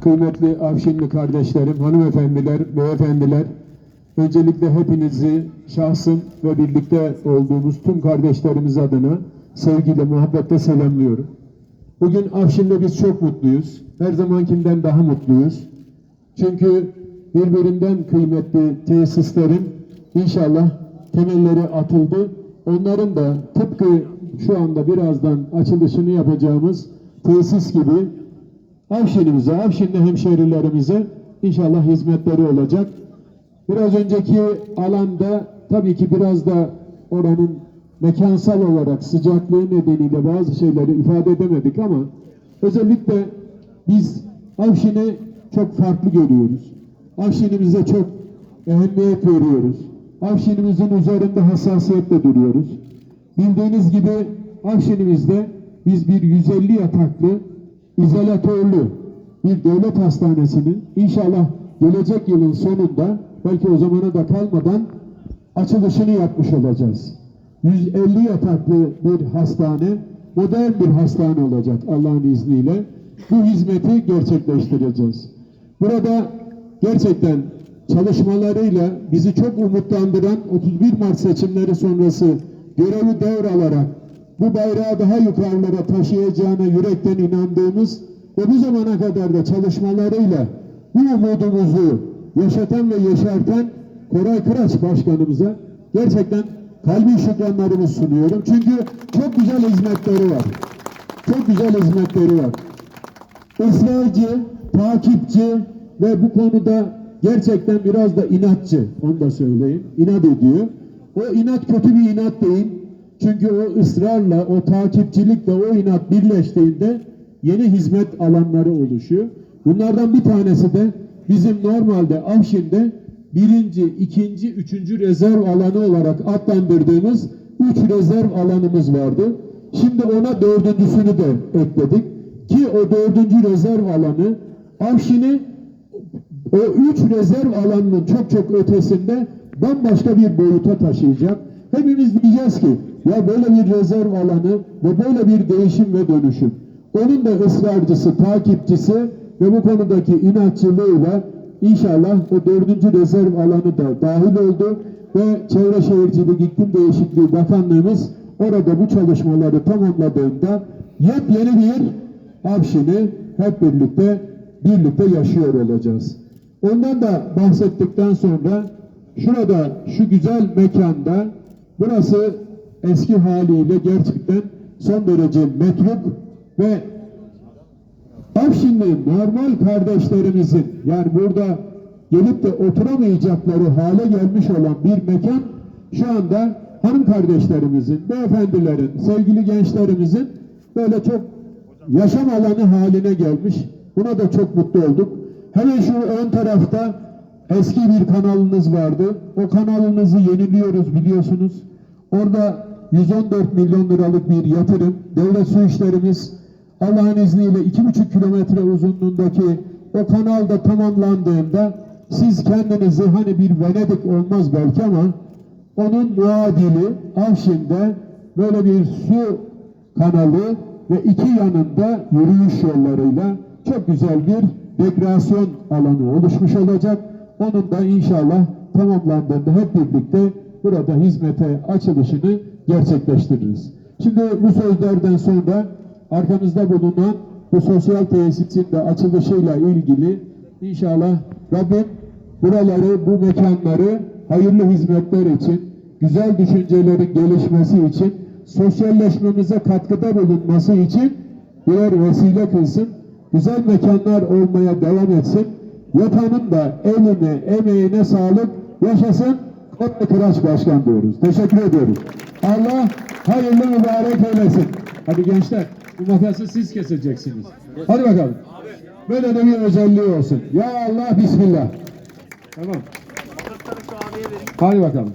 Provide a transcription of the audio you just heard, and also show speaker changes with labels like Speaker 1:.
Speaker 1: kıymetli Avşinli kardeşlerim, hanımefendiler, beyefendiler, öncelikle hepinizi şahsım ve birlikte olduğumuz tüm kardeşlerimiz adına sevgiyle, muhabbetle selamlıyorum. Bugün Afşin'de biz çok mutluyuz. Her zamankinden daha mutluyuz. Çünkü birbirinden kıymetli tesislerin inşallah temelleri atıldı. Onların da tıpkı şu anda birazdan açılışını yapacağımız tesis gibi Avşin'imize, Avşinli hemşehrilerimize inşallah hizmetleri olacak. Biraz önceki alanda tabii ki biraz da oranın mekansal olarak sıcaklığı nedeniyle bazı şeyleri ifade edemedik ama özellikle biz Avşin'i çok farklı görüyoruz. Avşin'imize çok ehemmiyet veriyoruz. Avşin'imizin üzerinde hassasiyetle duruyoruz. Bildiğiniz gibi Avşin'imizde biz bir 150 yataklı izolatörlü bir devlet hastanesinin inşallah gelecek yılın sonunda belki o zamana da kalmadan açılışını yapmış olacağız. 150 yataklı bir hastane, modern bir hastane olacak Allah'ın izniyle. Bu hizmeti gerçekleştireceğiz. Burada gerçekten çalışmalarıyla bizi çok umutlandıran 31 Mart seçimleri sonrası görevi devralarak bu bayrağı daha yukarılara taşıyacağına yürekten inandığımız ve bu zamana kadar da çalışmalarıyla bu umudumuzu yaşatan ve yeşerten Koray Kıraç Başkanımıza gerçekten kalbi şükranlarımı sunuyorum. Çünkü çok güzel hizmetleri var. Çok güzel hizmetleri var. Israrcı, takipçi ve bu konuda gerçekten biraz da inatçı. Onu da söyleyeyim. İnat ediyor. O inat kötü bir inat değil. Çünkü o ısrarla, o takipçilikle o inat birleştiğinde yeni hizmet alanları oluşuyor. Bunlardan bir tanesi de bizim normalde Avşin'de birinci, ikinci, üçüncü rezerv alanı olarak adlandırdığımız üç rezerv alanımız vardı. Şimdi ona dördüncüsünü de ekledik. Ki o dördüncü rezerv alanı Avşin'i o üç rezerv alanının çok çok ötesinde bambaşka bir boyuta taşıyacak. Hepimiz diyeceğiz ki ya böyle bir rezerv alanı ve böyle bir değişim ve dönüşüm. Onun da ısrarcısı, takipçisi ve bu konudaki inatçılığıyla inşallah o dördüncü rezerv alanı da dahil oldu ve Çevre Şehircilik İklim Değişikliği Bakanlığımız orada bu çalışmaları tamamladığında yepyeni bir Avşin'i hep birlikte birlikte yaşıyor olacağız. Ondan da bahsettikten sonra şurada şu güzel mekanda burası eski haliyle gerçekten son derece metruk ve Afşinli normal kardeşlerimizin yani burada gelip de oturamayacakları hale gelmiş olan bir mekan şu anda hanım kardeşlerimizin, beyefendilerin, sevgili gençlerimizin böyle çok yaşam alanı haline gelmiş. Buna da çok mutlu olduk. Hemen şu ön tarafta eski bir kanalınız vardı. O kanalınızı yeniliyoruz biliyorsunuz. Orada 114 milyon liralık bir yatırım. Devlet su işlerimiz Allah'ın izniyle iki buçuk kilometre uzunluğundaki o kanal da tamamlandığında siz kendinizi hani bir Venedik olmaz belki ama onun muadili Avşin'de böyle bir su kanalı ve iki yanında yürüyüş yollarıyla çok güzel bir rekreasyon alanı oluşmuş olacak. Onun da inşallah tamamlandığında hep birlikte burada hizmete açılışını gerçekleştiririz. Şimdi bu sözlerden sonra arkamızda bulunan bu sosyal tesisin de açılışıyla ilgili inşallah Rabbim buraları, bu mekanları hayırlı hizmetler için, güzel düşüncelerin gelişmesi için, sosyalleşmemize katkıda bulunması için birer vesile kılsın. Güzel mekanlar olmaya devam etsin. Yapanın da eline, emeğine sağlık. Yaşasın Koray Kıraç Başkan diyoruz. Teşekkür ediyoruz. Allah hayırlı mübarek eylesin. Hadi gençler bu makası siz keseceksiniz. Hadi bakalım. Böyle de bir özelliği olsun. Ya Allah Bismillah. Tamam. Hadi bakalım.